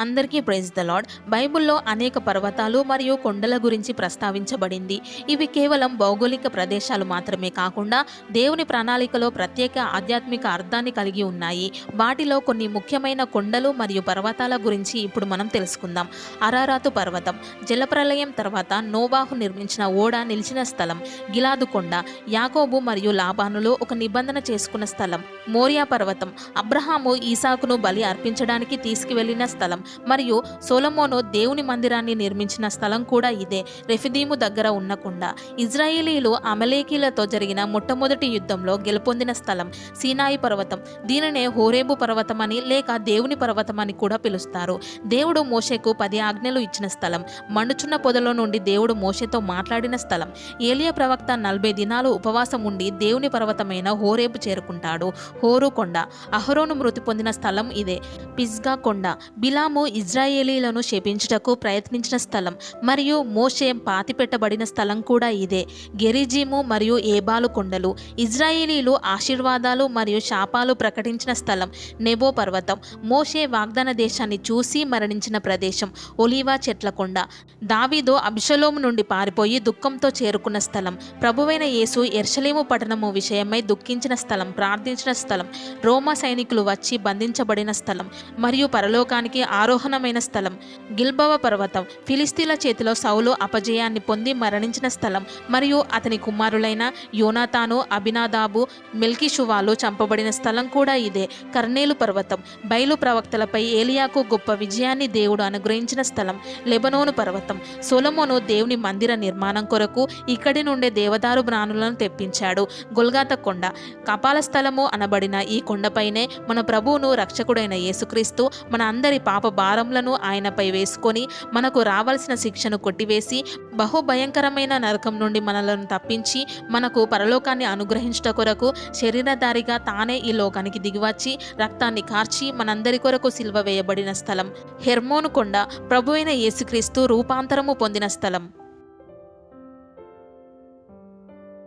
అందరికీ praise the lord బైబిల్లో అనేక పర్వతాలు మరియు కొండల గురించి ప్రస్తావించబడింది. ఇవి కేవలం భౌగోళిక ప్రదేశాలు మాత్రమే కాకుండా దేవుని ప్రణాళికలో ప్రత్యేక ఆధ్యాత్మిక అర్థాన్ని కలిగి ఉన్నాయి. వాటిలో కొన్ని ముఖ్యమైన కొండలు మరియు పర్వతాల గురించి ఇప్పుడు మనం తెలుసుకుందాం. అరారాతు పర్వతం. జలప్రలయం తర్వాత నోవాహు నిర్మించిన ఓడ నిలిచిన స్థలం. గిలాదు కొండ. యాకోబు మరియు లాభానులో ఒక నిబంధన చేసుకున్న స్థలం. మోరియా పర్వతం. అబ్రహాము ఈసాకును బలి అర్పించడానికి తీసుకువెళ్ళిన స్థలం. మరియు సోలమోను దేవుని మందిరాన్ని నిర్మించిన స్థలం కూడా ఇదే రెఫిదీము దగ్గర ఉన్న కొండ ఇజ్రాయేలీలు అమలేకీలతో జరిగిన మొట్టమొదటి యుద్ధంలో గెలుపొందిన స్థలం సీనాయి పర్వతం. దీనినే హోరేబు పర్వతం అని లేక దేవుని పర్వతం అని కూడా పిలుస్తారు. దేవుడు మోషేకు పది ఆజ్ఞలు ఇచ్చిన స్థలం. మండుచున్న పొదలో నుండి దేవుడు మోషేతో మాట్లాడిన స్థలం. ఏలియా ప్రవక్త నలభై దినాలు ఉపవాసం ఉండి దేవుని పర్వతమైన హోరేబు చేరుకుంటాడు. హోరు కొండ. అహరోను మృతి పొందిన స్థలం ఇదే. పిజ్గా కొండ. బిలాము ఇజ్రాయేలీలను శపించుటకు ప్రయత్నించిన స్థలం మరియు మోషే పాతిపెట్టబడిన స్థలం కూడా ఇదే. గెరిజీము మరియు ఏబాలు కొండలు ఇజ్రాయేలీలు ఆశీర్వాదాలు మరియు శాపాలు ప్రకటించిన స్థలం నెబో పర్వతం. మోషే వాగ్దాన దేశాన్ని చూసి మరణించిన ప్రదేశం ఒలీవా చెట్ల కొండ. దావిదో అభిషలోము నుండి పారిపోయి దుఃఖంతో చేరుకున్న స్థలం. ప్రభువైన యేసు ఎర్షలేము పట్టణము విషయమై దుఃఖించిన స్థలం ప్రార్థించిన స్థలం రోమా సైనికులు వచ్చి బంధించబడిన స్థలం మరియు పరలోకానికి ఆరోహణమైన స్థలం. గిల్బవ పర్వతం. ఫిలిస్తీన్ల చేతిలో సౌలు అపజయాన్ని పొంది మరణించిన స్థలం. మరియు అతని కుమారులైన యోనాతాను అభినాదాబు మెల్కిషువాలు చంపబడిన స్థలం కూడా ఇదే. కర్నేలు పర్వతం. బయలు ప్రవక్తలపై ఏలియాకు గొప్ప విజయాన్ని దేవుడు అనుగ్రహించిన స్థలం. లెబనోను పర్వతం. సొలమోను దేవుని మందిర నిర్మాణం కొరకు ఇక్కడి నుండే దేవదారు బ్రాణులను తెప్పించాడు. గొల్గాత కొండ. కపాల స్థలము అనబడిన ఈ కొండపైనే మన ప్రభువును రక్షకుడైన యేసుక్రీస్తు మన అందరి పాప భారములను ఆయనపై వేసుకొని మనకు రావాల్సిన శిక్షను కొట్టివేసి బహుభయంకరమైన నరకం నుండి మనలను తప్పించి మనకు పరలోకాన్ని అనుగ్రహించుట కొరకు శరీరధారిగా తానే ఈ లోకానికి దిగివచ్చి రక్తాన్ని కార్చి మనందరి కొరకు సిల్వ వేయబడిన స్థలం. హెర్మోను కొండ ప్రభు అయిన యేసుక్రీస్తు రూపాంతరము పొందిన స్థలం.